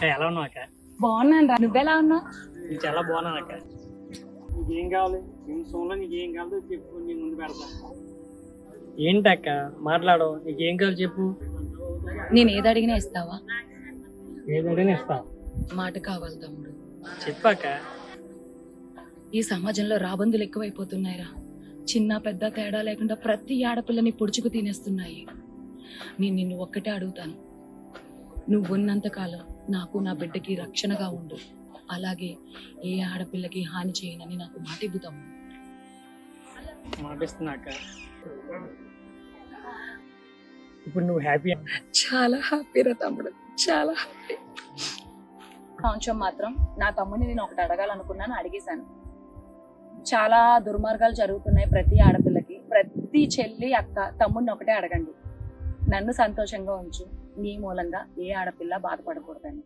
అక్క ఎలా ఉన్నావు అక్క? బాగున్నాను రా నువ్వెలా ఉన్నావు? నేను చాలా బాగున్నాను అక్క. నీకేం కావాలి? నిమిషంలో నీకేం కావాలో చెప్పు నీ ముందు పెడతా. ఏంటక్క మాట్లాడు. నీకేం కావాలి చెప్పు. నేను ఏది అడిగినా ఇస్తావా? ఏదైనా ఇస్తా. మాట కావాలి తమ్ముడు. చెప్పాక ఈ సమాజంలో రాబందులు ఎక్కువైపోతున్నాయిరా. చిన్న పెద్ద తేడా లేకుండా ప్రతి ఆడపిల్లని పొడుచుకు తినేస్తున్నాయి. నేను నిన్ను ఒక్కటే అడుగుతాను. నువ్వు ఉన్నంత కాలం నాకు నా బిడ్డకి రక్షణగా ఉండు. అలాగే ఏ ఆడపిల్లకి హాని చేయనని నాకు మాట తమ్ముడు మాటిస్తున్నాక ఇప్పుడు నువ్వు హ్యాపీ చాలా హ్యాపీ రా తమ్ముడు. చాలా హ్యాపీ. కొంచెం మాత్రం నా తమ్ముడిని నేను ఒకటి అడగాలనుకున్నాను అడిగేశాను. చాలా దుర్మార్గాలు జరుగుతున్నాయి ప్రతి ఆడపిల్లకి. ప్రతి చెల్లి అక్క తమ్ముడిని ఒకటే అడగండి. నన్ను సంతోషంగా ఉంచు. నీ మూలంగా ఏ ఆడపిల్ల బాధపడకూడదని.